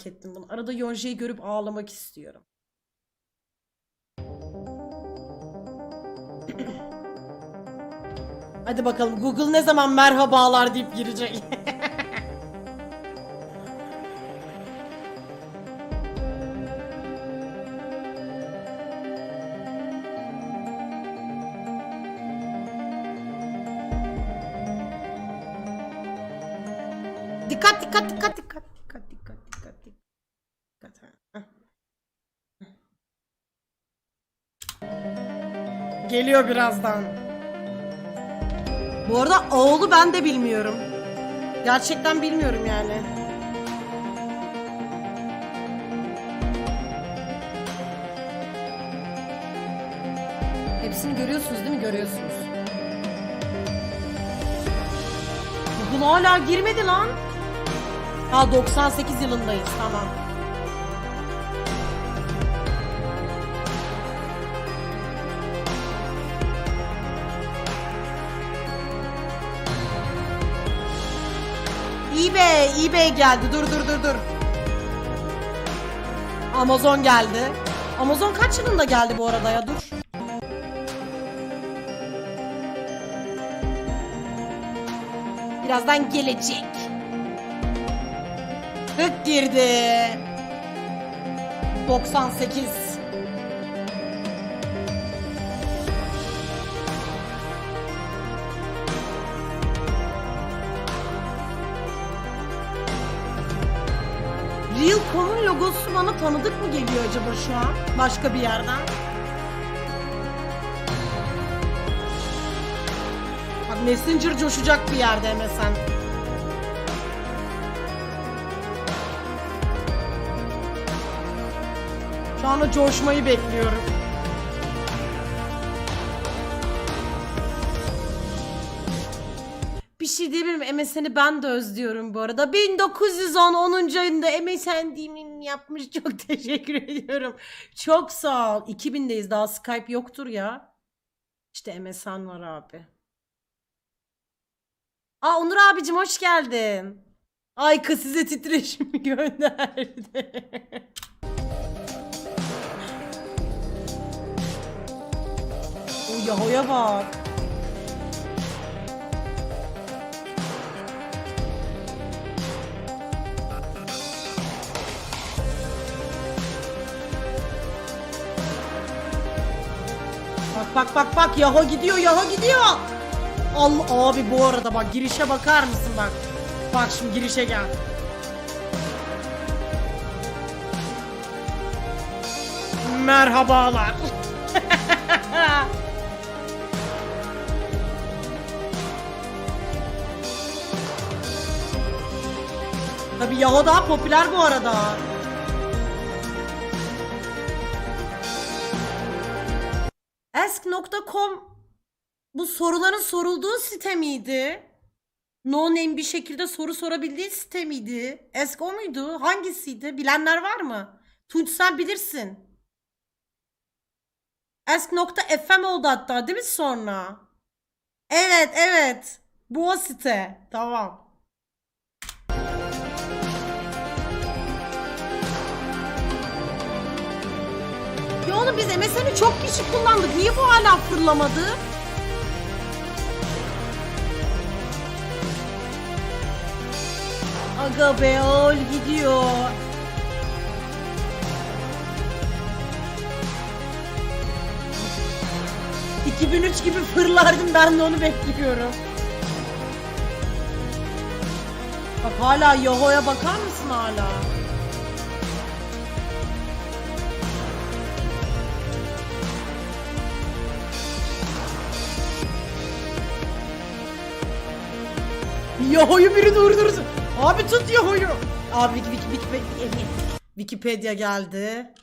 merak ettim bunu. Arada Yonje'yi görüp ağlamak istiyorum. Hadi bakalım Google ne zaman merhabalar deyip girecek. dikkat dikkat dikkat dikkat Geliyor birazdan. Bu arada oğlu ben de bilmiyorum. Gerçekten bilmiyorum yani. Hepsini görüyorsunuz değil mi? Görüyorsunuz. Google hala girmedi lan. Ha 98 yılındayız tamam. eBay, eBay geldi. Dur dur dur dur. Amazon geldi. Amazon kaç yılında geldi bu arada ya dur. Birazdan gelecek. Hık girdi. 98. Real.com'un logosu bana tanıdık mı geliyor acaba şu an? Başka bir yerden. Bak Messenger coşacak bir yerde MSN. Şu an o coşmayı bekliyorum. Bir şey diyebilir miyim? MSN'i ben de özlüyorum bu arada. 1910 10. ayında MSN dimin yapmış. Çok teşekkür ediyorum. Çok sağ ol. 2000'deyiz daha Skype yoktur ya. İşte MSN var abi. Aa Onur abicim hoş geldin. Ayka size titreşimi gönderdi. o Yaho'ya bak. Bak bak bak Yaho gidiyor Yaho gidiyor. Allah abi bu arada bak girişe bakar mısın bak. Bak şimdi girişe gel. Merhabalar. Tabii Yahoo daha popüler bu arada. Ask.com bu soruların sorulduğu site miydi? No name bir şekilde soru sorabildiği site miydi? Ask o muydu? Hangisiydi? Bilenler var mı? Tunç sen bilirsin. Ask.fm oldu hatta değil mi sonra? Evet evet. Bu o site. Tamam. Ya oğlum biz MSN'i çok kişi kullandık. Niye bu hala fırlamadı? Aga be ol gidiyor. ...2003 gibi fırlardım ben de onu bekliyorum. Bak hala Yoho'ya bakar mısın hala? Yaho'yu biri durdursun. Abi tut Yaho'yu. Abi Wiki, Wiki, Wiki, Wikipedia geldi.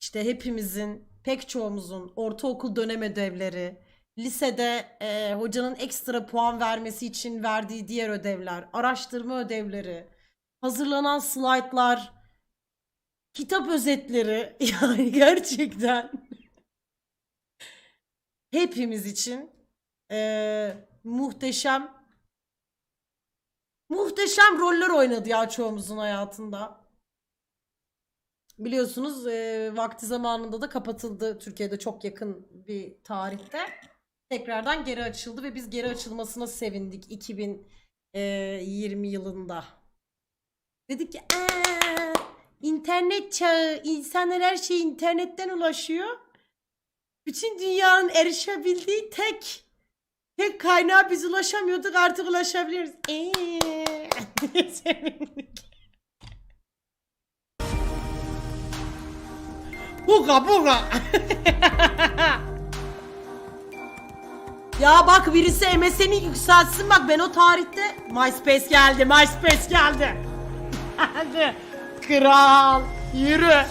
İşte hepimizin, pek çoğumuzun ortaokul dönem ödevleri, lisede e, hocanın ekstra puan vermesi için verdiği diğer ödevler, araştırma ödevleri, hazırlanan slaytlar, kitap özetleri yani gerçekten hepimiz için e, muhteşem Muhteşem roller oynadı ya çoğumuzun hayatında. biliyorsunuz e, vakti zamanında da kapatıldı Türkiye'de çok yakın bir tarihte. Tekrardan geri açıldı ve biz geri açılmasına sevindik 2020 yılında. Dedik ki "Aa, internet çağı, insanlar her şeye internetten ulaşıyor. Bütün dünyanın erişebildiği tek tek kaynağa biz ulaşamıyorduk artık ulaşabiliriz. Eee sevindik. Buga buga. ya bak birisi MSN'i yükseltsin bak ben o tarihte MySpace geldi MySpace geldi. Geldi. Kral yürü.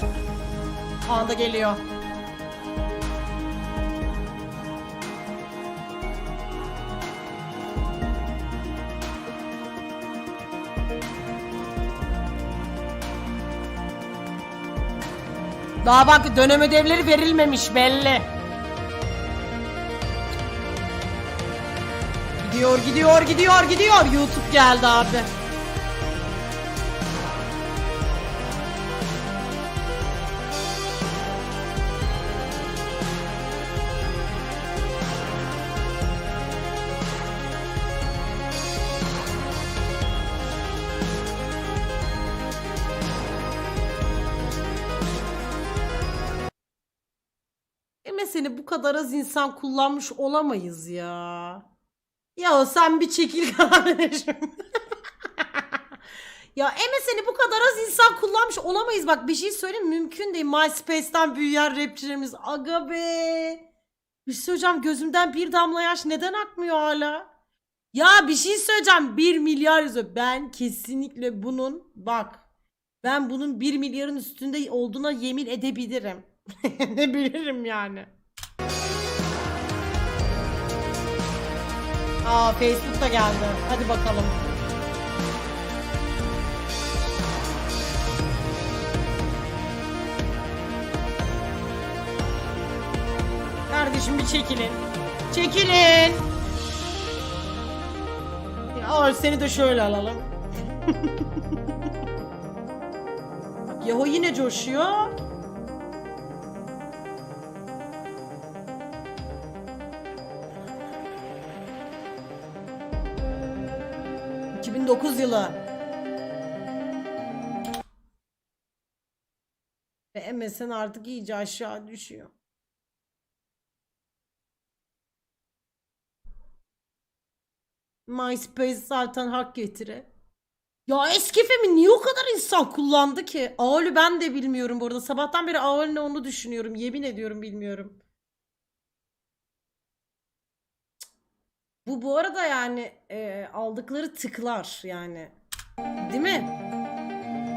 Anda geliyor. Daha bak dönem ödevleri verilmemiş belli. Gidiyor gidiyor gidiyor gidiyor YouTube geldi abi. MSN'i bu kadar az insan kullanmış olamayız ya. Ya sen bir çekil kardeşim. ya MSN'i bu kadar az insan kullanmış olamayız. Bak bir şey söyleyeyim mümkün değil. MySpace'ten büyüyen rapçilerimiz. Aga be. Bir şey söyleyeceğim gözümden bir damla yaş neden akmıyor hala? Ya bir şey söyleyeceğim. 1 milyar yüzü. Ben kesinlikle bunun bak ben bunun 1 milyarın üstünde olduğuna yemin edebilirim. ne bilirim yani. Aa Facebook da geldi. Hadi bakalım. Kardeşim bir çekilin. Çekilin. Ya seni de şöyle alalım. Bak Yahu yine coşuyor. ...2009 yılı. Ve MSN artık iyice aşağı düşüyor. MySpace zaten hak getire. Ya eski filmi niye o kadar insan kullandı ki? AOL'ü ben de bilmiyorum bu arada. Sabahtan beri AOL ne onu düşünüyorum. Yemin ediyorum bilmiyorum. Bu bu arada yani e, aldıkları tıklar yani. Değil mi?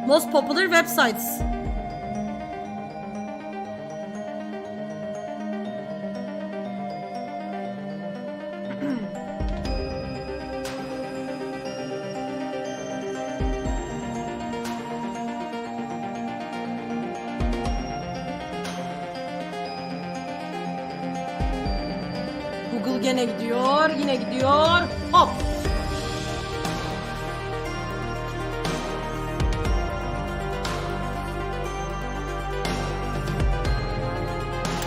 Most popular websites. Google gene gidiyor, yine gidiyor. Hop.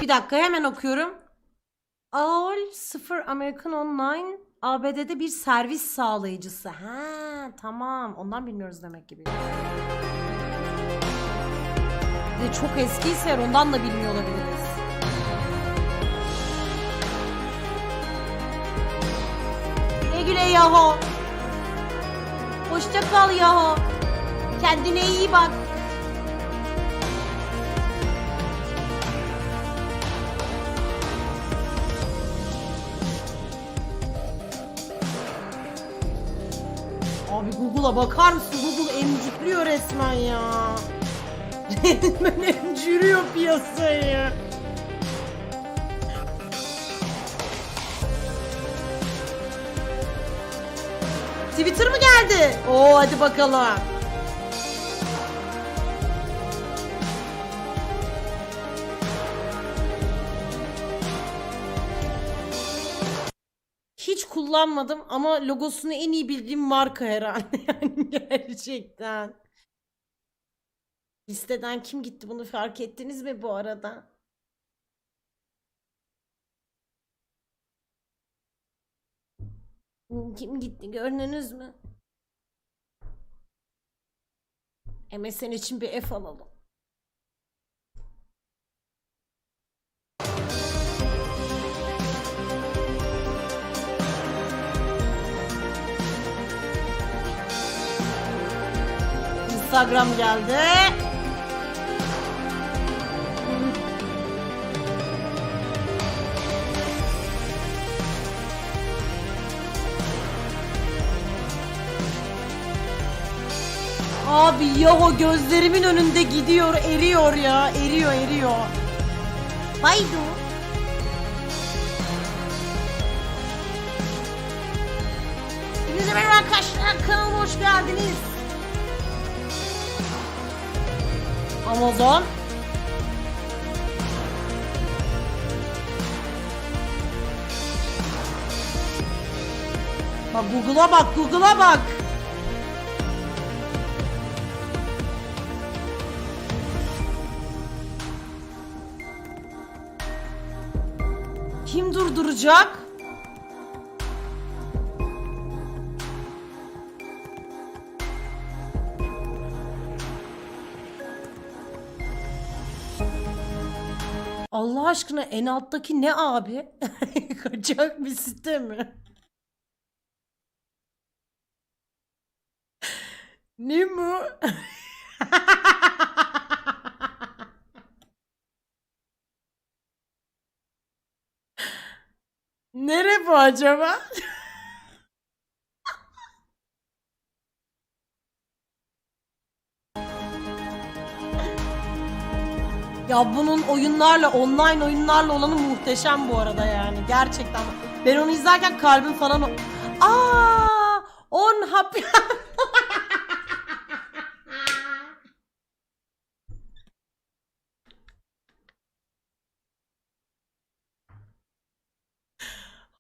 Bir dakika hemen okuyorum. AOL 0 American Online ABD'de bir servis sağlayıcısı. Ha tamam. Ondan bilmiyoruz demek gibi. Bir de çok eskiyse ondan da bilmiyor olabiliriz. Güle yahu. Hoşça kal yahu. Kendine iyi bak. Abi Google'a bakar mısın? Google emcikliyor resmen ya. Resmen emciriyor piyasayı. Twitter mı geldi? Oo hadi bakalım. Hiç kullanmadım ama logosunu en iyi bildiğim marka herhalde yani gerçekten. Listeden kim gitti bunu fark ettiniz mi bu arada? Kim gitti gördünüz mü? MSN için bir F alalım. Instagram geldi. Abi Yaho gözlerimin önünde gidiyor, eriyor ya, eriyor, eriyor. Haydi. Hepinize merhaba arkadaşlar, kanalıma hoş geldiniz. Amazon. Bak Google'a bak, Google'a bak. Kim durduracak? Allah aşkına en alttaki ne abi? Kaçak bir site mi? ne bu? Nere bu acaba? Ya bunun oyunlarla, online oyunlarla olanı muhteşem bu arada yani. Gerçekten. Ben onu izlerken kalbim falan... Aa, on happy...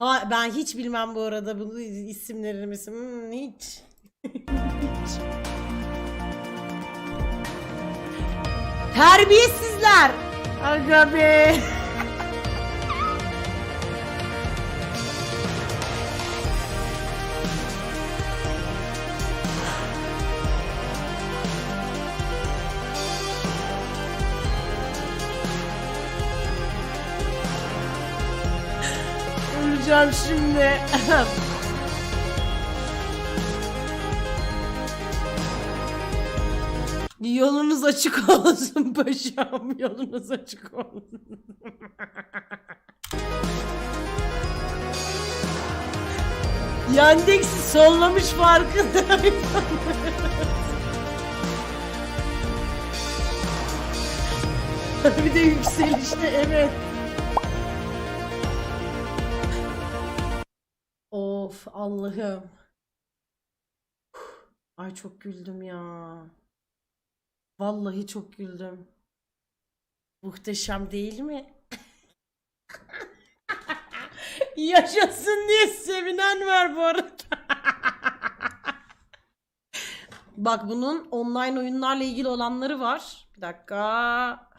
Ha, ben hiç bilmem bu arada bunu isimlerini isim hmm, hiç. hiç. Terbiyesizler. Aga be. Şimdi. Yolunuz açık olsun paşam. Yolunuz açık olsun. Yandex'i sollamış farkındayım. bir de yükselişte evet. Of Allah'ım. Ay çok güldüm ya. Vallahi çok güldüm. Muhteşem değil mi? Yaşasın diye sevinen var bu arada. Bak bunun online oyunlarla ilgili olanları var. Bir dakika.